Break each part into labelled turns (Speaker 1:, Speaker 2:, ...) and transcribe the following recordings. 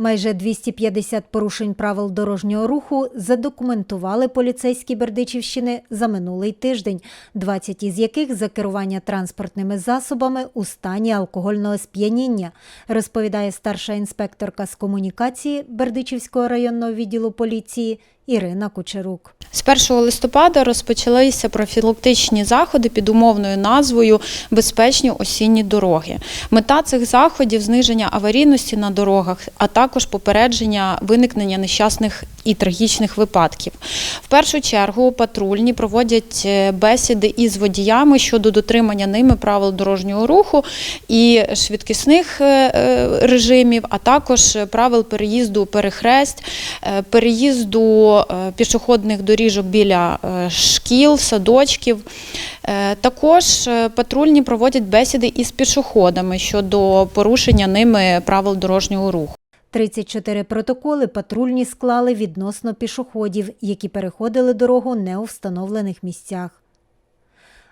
Speaker 1: Майже 250 порушень правил дорожнього руху задокументували поліцейські Бердичівщини за минулий тиждень, 20 із яких за керування транспортними засобами у стані алкогольного сп'яніння, розповідає старша інспекторка з комунікації Бердичівського районного відділу поліції Ірина Кучерук.
Speaker 2: З 1 листопада розпочалися профілактичні заходи під умовною назвою Безпечні осінні дороги. Мета цих заходів зниження аварійності на дорогах, а також попередження виникнення нещасних і трагічних випадків. В першу чергу патрульні проводять е, бесіди із водіями щодо дотримання ними правил дорожнього руху і швидкісних е, е, режимів, а також правил переїзду перехресть, е, переїзду е, пішохідних доріжок біля е, шкіл, садочків. Е, Також патрульні проводять бесіди із пішоходами щодо порушення ними правил дорожнього руху.
Speaker 1: 34 протоколи патрульні склали відносно пішоходів, які переходили дорогу не у встановлених місцях.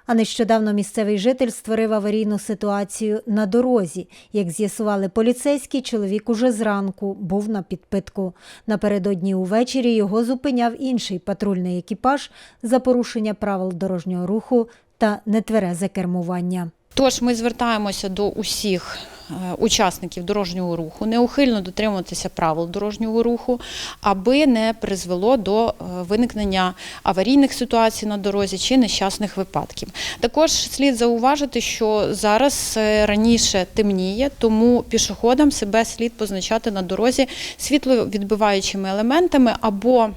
Speaker 1: А нещодавно місцевий житель створив аварійну ситуацію на дорозі. Як з'ясували поліцейські, чоловік уже зранку був на підпитку. Напередодні увечері його зупиняв інший патрульний екіпаж за порушення правил дорожнього руху та нетверезе кермування.
Speaker 2: Тож ми звертаємося до усіх е, учасників дорожнього руху, неухильно дотримуватися правил дорожнього руху, аби не призвело до е, виникнення аварійних ситуацій на дорозі чи нещасних випадків. Також слід зауважити, що зараз е, раніше темніє, тому пішоходам себе слід позначати на дорозі світловідбиваючими елементами або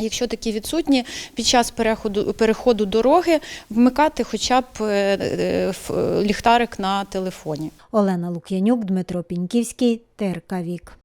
Speaker 2: Якщо такі відсутні, під час переходу переходу дороги вмикати хоча б е, е, ліхтарик на телефоні.
Speaker 1: Олена Лук'янюк, Дмитро Піньківський, ТРК Вік.